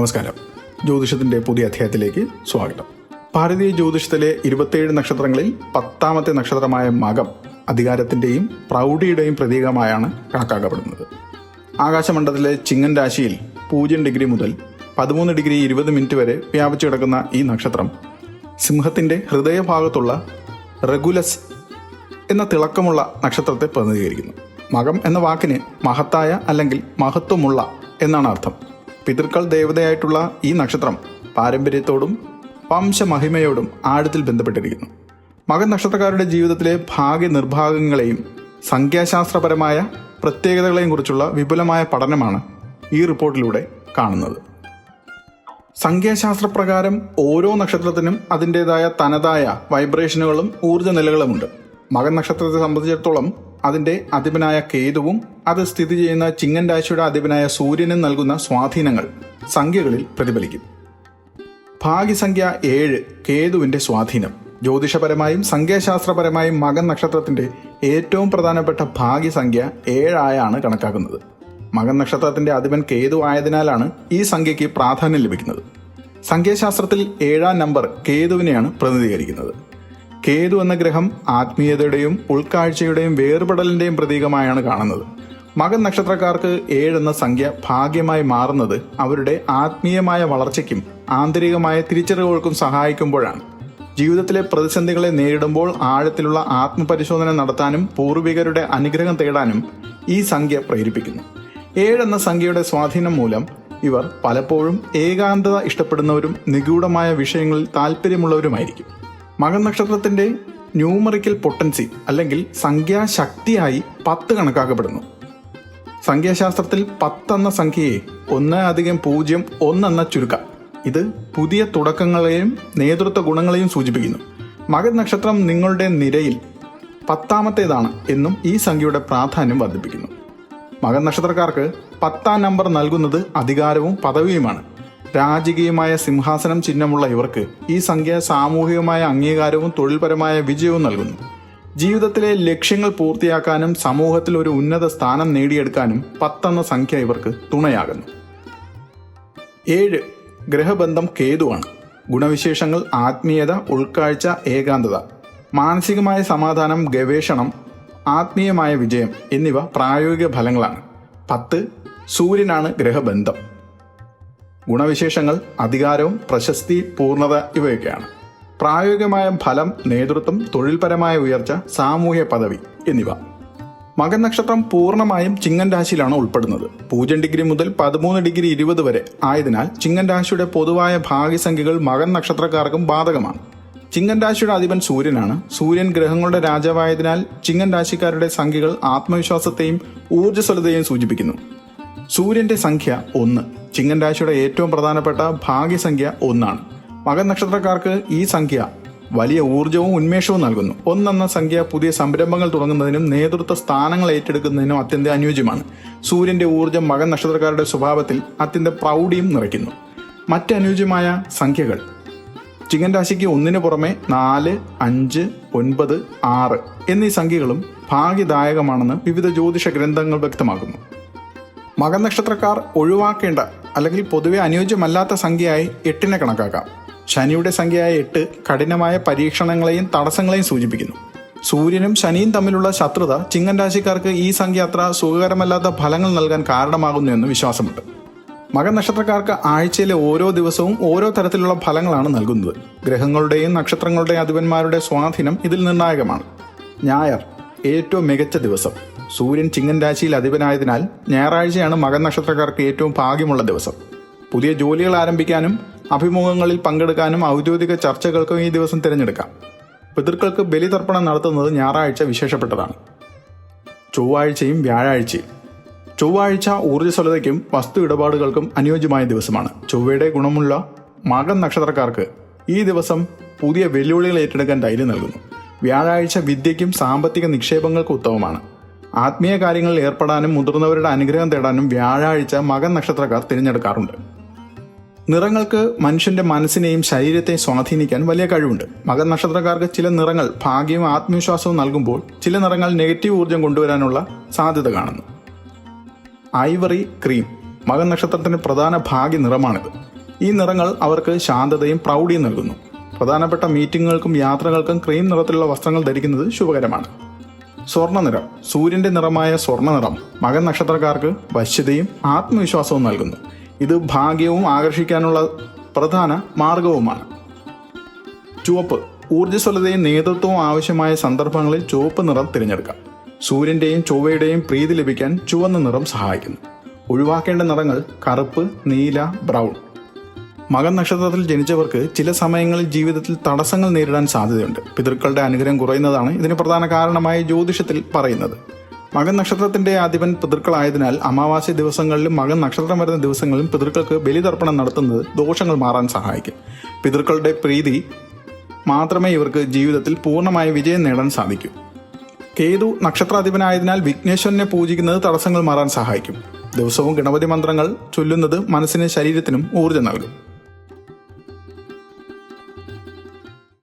നമസ്കാരം. ജ്യോതിഷത്തിന്റെ പുതിയ അധ്യായത്തിലേക്ക് സ്വാഗതം. ഭാരതീയ ജ്യോതിഷത്തിലെ ഇരുപത്തിയേഴ് നക്ഷത്രങ്ങളിൽ പത്താമത്തെ നക്ഷത്രമായ മകം അധികാരത്തിന്റെയും പ്രൗഢിയുടെയും പ്രതീകമായാണ് കണക്കാക്കപ്പെടുന്നത്. ആകാശമണ്ഡലത്തിലെ ചിങ്ങൻ രാശിയിൽ പൂജ്യം ഡിഗ്രി മുതൽ പതിമൂന്ന് ഡിഗ്രി ഇരുപത് മിനിറ്റ് വരെ വ്യാപിച്ചു കിടക്കുന്ന ഈ നക്ഷത്രം സിംഹത്തിന്റെ ഹൃദയഭാഗത്തുള്ള റെഗുലസ് എന്ന തിളക്കമുള്ള നക്ഷത്രത്തെ പ്രതിനിധീകരിക്കുന്നു. മകം എന്ന വാക്കിന് മഹത്തായ അല്ലെങ്കിൽ മഹത്വമുള്ള എന്നാണ് അർത്ഥം. പിതൃക്കൾ ദേവതയായിട്ടുള്ള ഈ നക്ഷത്രം പാരമ്പര്യത്തോടും വംശമഹിമയോടും ആഴത്തിൽ ബന്ധപ്പെട്ടിരിക്കുന്നു. മകൻ നക്ഷത്രക്കാരുടെ ജീവിതത്തിലെ ഭാഗ്യ നിർഭാഗങ്ങളെയും സംഖ്യാശാസ്ത്രപരമായ പ്രത്യേകതകളെയും കുറിച്ചുള്ള വിപുലമായ പഠനമാണ് ഈ റിപ്പോർട്ടിലൂടെ കാണുന്നത്. സംഖ്യാശാസ്ത്രപ്രകാരം ഓരോ നക്ഷത്രത്തിനും അതിന്റെതായ തനതായ വൈബ്രേഷനുകളും ഊർജ നിലകളുമുണ്ട് മകൻ നക്ഷത്രത്തെ സംബന്ധിച്ചിടത്തോളം അതിന്റെ അധിപനായ കേതുവും അത് സ്ഥിതി ചെയ്യുന്ന ചിങ്ങൻ രാശിയുടെ അധിപനായ സൂര്യന് നൽകുന്ന സ്വാധീനങ്ങൾ സംഖ്യകളിൽ പ്രതിഫലിക്കും. ഭാഗ്യസംഖ്യ ഏഴ് കേതുവിന്റെ സ്വാധീനം. ജ്യോതിഷപരമായും സംഖ്യാശാസ്ത്രപരമായും മകൻ നക്ഷത്രത്തിന്റെ ഏറ്റവും പ്രധാനപ്പെട്ട ഭാഗ്യസംഖ്യ ഏഴായാണ് കണക്കാക്കുന്നത്. മകൻ നക്ഷത്രത്തിന്റെ അധിപൻ കേതു ആയതിനാലാണ് ഈ സംഖ്യയ്ക്ക് പ്രാധാന്യം ലഭിക്കുന്നത്. സംഖ്യാശാസ്ത്രത്തിൽ ഏഴാം നമ്പർ കേതുവിനെയാണ് പ്രതിനിധീകരിക്കുന്നത്. കേതു എന്ന ഗ്രഹം ആത്മീയതയുടെയും ഉൾക്കാഴ്ചയുടെയും വേർപെടലിന്റെയും പ്രതീകമായാണ് കാണുന്നത്. മകൻ നക്ഷത്രക്കാർക്ക് ഏഴെന്ന സംഖ്യ ഭാഗ്യമായി മാറുന്നത് അവരുടെ ആത്മീയമായ വളർച്ചയ്ക്കും ആന്തരികമായ തിരിച്ചറിവുകൾക്കും സഹായിക്കുമ്പോഴാണ്. ജീവിതത്തിലെ പ്രതിസന്ധികളെ നേരിടുമ്പോൾ ആഴത്തിലുള്ള ആത്മപരിശോധന നടത്താനും പൂർവികരുടെ അനുഗ്രഹം തേടാനും ഈ സംഖ്യ പ്രേരിപ്പിക്കുന്നു. ഏഴെന്ന സംഖ്യയുടെ സ്വാധീനം മൂലം ഇവർ പലപ്പോഴും ഏകാന്തത ഇഷ്ടപ്പെടുന്നവരും നിഗൂഢമായ വിഷയങ്ങളിൽ താല്പര്യമുള്ളവരുമായിരിക്കും മകൻ നക്ഷത്രത്തിന്റെ ന്യൂമറിക്കൽ പൊട്ടൻസി അല്ലെങ്കിൽ സംഖ്യാശക്തിയായി പത്ത് കണക്കാക്കപ്പെടുന്നു. സംഖ്യാശാസ്ത്രത്തിൽ പത്തെന്ന സംഖ്യയെ ഒന്ന് അധികം പൂജ്യം ഒന്നെന്ന ചുരുക്കം. ഇത് പുതിയ തുടക്കങ്ങളെയും നേതൃത്വ ഗുണങ്ങളെയും സൂചിപ്പിക്കുന്നു. മകൻ നക്ഷത്രം നിങ്ങളുടെ നിരയിൽ പത്താമത്തേതാണ് എന്നും ഈ സംഖ്യയുടെ പ്രാധാന്യം വർദ്ധിപ്പിക്കുന്നു. മകൻ നക്ഷത്രക്കാർക്ക് പത്താം നമ്പർ നൽകുന്നത് അധികാരവും പദവിയുമാണ്. രാജകീയമായ സിംഹാസനം ചിഹ്നമുള്ള ഇവർക്ക് ഈ സംഖ്യ സാമൂഹികമായ അംഗീകാരവും തൊഴിൽപരമായ വിജയവും നൽകുന്നു. ജീവിതത്തിലെ ലക്ഷ്യങ്ങൾ പൂർത്തിയാക്കാനും സമൂഹത്തിൽ ഒരു ഉന്നത സ്ഥാനം നേടിയെടുക്കാനും പത്തെന്ന സംഖ്യ ഇവർക്ക് തുണയാകുന്നു. ഏഴ് ഗ്രഹബന്ധം കേതുവാണ്. ഗുണവിശേഷങ്ങൾ ആത്മീയത ഉൾക്കാഴ്ച ഏകാന്തത മാനസികമായ സമാധാനം ഗവേഷണം ആത്മീയമായ വിജയം എന്നിവ പ്രായോഗിക ഫലങ്ങളാണ്. പത്ത് സൂര്യനാണ് ഗ്രഹബന്ധം. ഗുണവിശേഷങ്ങൾ അധികാരവും പ്രശസ്തി പൂർണത ഇവയൊക്കെയാണ്. പ്രായോഗികമായ ഫലം നേതൃത്വം തൊഴിൽപരമായ ഉയർച്ച സാമൂഹ്യ പദവി എന്നിവ. മകൻ നക്ഷത്രം പൂർണമായും ചിങ്ങൻ രാശിയിലാണ് ഉൾപ്പെടുന്നത്. പൂജ്യം ഡിഗ്രി മുതൽ പതിമൂന്ന് ഡിഗ്രി ഇരുപത് വരെ ആയതിനാൽ ചിങ്ങൻ രാശിയുടെ പൊതുവായ ഭാഗ്യസംഖ്യകൾ മകൻ നക്ഷത്രക്കാർക്കും ബാധകമാണ്. ചിങ്ങൻ രാശിയുടെ അധിപൻ സൂര്യനാണ്. സൂര്യൻ ഗ്രഹങ്ങളുടെ രാജാവായതിനാൽ ചിങ്ങൻ രാശിക്കാരുടെ സംഖ്യകൾ ആത്മവിശ്വാസത്തെയും ഊർജസ്വലതയെയും സൂചിപ്പിക്കുന്നു. സൂര്യന്റെ സംഖ്യ ഒന്ന്. ചിങ്ങൻ രാശിയുടെ ഏറ്റവും പ്രധാനപ്പെട്ട ഭാഗ്യസംഖ്യ ഒന്നാണ്. മകൻ നക്ഷത്രക്കാർക്ക് ഈ സംഖ്യ വലിയ ഊർജവും ഉന്മേഷവും നൽകുന്നു. ഒന്നെന്ന സംഖ്യ പുതിയ സംരംഭങ്ങൾ തുടങ്ങുന്നതിനും നേതൃത്വ സ്ഥാനങ്ങൾ ഏറ്റെടുക്കുന്നതിനും അത്യന്തം അനുയോജ്യമാണ്. സൂര്യന്റെ ഊർജം മകൻ നക്ഷത്രക്കാരുടെ സ്വഭാവത്തിൽ അത്യന്തം പ്രൗഢിയും നിറയ്ക്കുന്നു. മറ്റനുയോജ്യമായ സംഖ്യകൾ. ചിങ്ങൻ രാശിക്ക് ഒന്നിന് പുറമെ നാല് അഞ്ച് ഒൻപത് ആറ് എന്നീ സംഖ്യകളും ഭാഗ്യദായകമാണെന്ന് വിവിധ ജ്യോതിഷ ഗ്രന്ഥങ്ങൾ വ്യക്തമാക്കുന്നു. മകൻ നക്ഷത്രക്കാർ ഒഴിവാക്കേണ്ട അല്ലെങ്കിൽ പൊതുവെ അനുയോജ്യമല്ലാത്ത സംഖ്യയായി എട്ടിനെ കണക്കാക്കാം. ശനിയുടെ സംഖ്യയായ എട്ട് കഠിനമായ പരീക്ഷണങ്ങളെയും തടസ്സങ്ങളെയും സൂചിപ്പിക്കുന്നു. സൂര്യനും ശനിയും തമ്മിലുള്ള ശത്രുത ചിങ്ങൻ രാശിക്കാർക്ക് ഈ സംഖ്യ അത്ര സുഖകരമല്ലാത്ത ഫലങ്ങൾ നൽകാൻ കാരണമാകുന്നു എന്ന് വിശ്വാസമുണ്ട്. മകൻ നക്ഷത്രക്കാർക്ക് ആഴ്ചയിലെ ഓരോ ദിവസവും ഓരോ തരത്തിലുള്ള ഫലങ്ങളാണ് നൽകുന്നത്. ഗ്രഹങ്ങളുടെയും നക്ഷത്രങ്ങളുടെയും അധിപന്മാരുടെ സ്വാധീനം ഇതിൽ നിർണായകമാണ്. ഞായർ ഏറ്റവും മികച്ച ദിവസം. സൂര്യൻ ചിങ്ങൻ രാശിയിൽ അധിപനായതിനാൽ ഞായറാഴ്ചയാണ് മകൻ നക്ഷത്രക്കാർക്ക് ഏറ്റവും ഭാഗ്യമുള്ള ദിവസം. പുതിയ ജോലികൾ ആരംഭിക്കാനും അഭിമുഖങ്ങളിൽ പങ്കെടുക്കാനും ഔദ്യോഗിക ചർച്ചകൾക്കും ഈ ദിവസം തിരഞ്ഞെടുക്കാം. പിതൃക്കൾക്ക് ബലിതർപ്പണം നടത്തുന്നത് ഞായറാഴ്ച വിശേഷപ്പെട്ടതാണ്. ചൊവ്വാഴ്ചയും വ്യാഴാഴ്ചയും. ചൊവ്വാഴ്ച ഊർജസ്വലതയ്ക്കും വസ്തു ഇടപാടുകൾക്കും അനുയോജ്യമായ ദിവസമാണ്. ചൊവ്വയുടെ ഗുണമുള്ള മകൻ നക്ഷത്രക്കാർക്ക് ഈ ദിവസം പുതിയ വെല്ലുവിളികൾ ഏറ്റെടുക്കാൻ ധൈര്യം നൽകുന്നു. വ്യാഴാഴ്ച വിദ്യയ്ക്കും സാമ്പത്തിക നിക്ഷേപങ്ങൾക്കും ഉത്തമമാണ്. ആത്മീയ കാര്യങ്ങളിൽ ഏർപ്പെടാനും മുതിർന്നവരുടെ അനുഗ്രഹം തേടാനും വ്യാഴാഴ്ച മകൻ നക്ഷത്രക്കാർ തിരഞ്ഞെടുക്കാറുണ്ട്. നിറങ്ങൾക്ക് മനുഷ്യന്റെ മനസ്സിനെയും ശരീരത്തെയും സ്വാധീനിക്കാൻ വലിയ കഴിവുണ്ട്. മകൻ നക്ഷത്രക്കാർക്ക് ചില നിറങ്ങൾ ഭാഗ്യവും ആത്മവിശ്വാസവും നൽകുമ്പോൾ ചില നിറങ്ങൾ നെഗറ്റീവ് ഊർജം കൊണ്ടുവരാനുള്ള സാധ്യത കാണുന്നു. ഐവറി ക്രീം മകൻ നക്ഷത്രത്തിന്റെ പ്രധാന ഭാഗ്യ നിറമാണിത്. ഈ നിറങ്ങൾ അവർക്ക് ശാന്തതയും പ്രൗഢിയും നൽകുന്നു. പ്രധാനപ്പെട്ട മീറ്റിങ്ങുകൾക്കും യാത്രകൾക്കും ക്രീം നിറത്തിലുള്ള വസ്ത്രങ്ങൾ ധരിക്കുന്നത് ശുഭകരമാണ്. സ്വർണ നിറം സൂര്യന്റെ നിറമായ സ്വർണ നിറം മകൻ നക്ഷത്രക്കാർക്ക് വശ്യതയും ആത്മവിശ്വാസവും നൽകുന്നു. ഇത് ഭാഗ്യവും ആകർഷിക്കാനുള്ള പ്രധാന മാർഗവുമാണ്. ചുവപ്പ്. ഊർജസ്വലതയും നേതൃത്വവും ആവശ്യമായ സന്ദർഭങ്ങളിൽ ചുവപ്പ് നിറം തിരഞ്ഞെടുക്കാം. സൂര്യന്റെയും ചൊവ്വയുടെയും പ്രീതി ലഭിക്കാൻ ചുവന്ന നിറം സഹായിക്കുന്നു. ഒഴിവാക്കേണ്ട നിറങ്ങൾ കറുപ്പ് നീല ബ്രൗൺ. മകൻ നക്ഷത്രത്തിൽ ജനിച്ചവർക്ക് ചില സമയങ്ങളിൽ ജീവിതത്തിൽ തടസ്സങ്ങൾ നേരിടാൻ സാധ്യതയുണ്ട്. പിതൃക്കളുടെ അനുഗ്രഹം കുറയുന്നതാണ് ഇതിന് പ്രധാന കാരണമായി ജ്യോതിഷത്തിൽ പറയുന്നത്. മകൻ നക്ഷത്രത്തിന്റെ അധിപൻ പിതൃക്കളായതിനാൽ അമാവാസി ദിവസങ്ങളിലും മകൻ നക്ഷത്രം വരുന്ന ദിവസങ്ങളിലും പിതൃക്കൾക്ക് ബലിതർപ്പണം നടത്തുന്നത് ദോഷങ്ങൾ മാറാൻ സഹായിക്കും. പിതൃക്കളുടെ പ്രീതി മാത്രമേ ഇവർക്ക് ജീവിതത്തിൽ പൂർണമായ വിജയം നേടാൻ സാധിക്കൂ. കേതു നക്ഷത്രാധിപനായതിനാൽ വിഘ്നേശ്വരനെ പൂജിക്കുന്നത് തടസ്സങ്ങൾ മാറാൻ സഹായിക്കും. ദിവസവും ഗണപതി മന്ത്രങ്ങൾ ചൊല്ലുന്നത് മനസ്സിനും ശരീരത്തിനും ഊർജം നൽകും.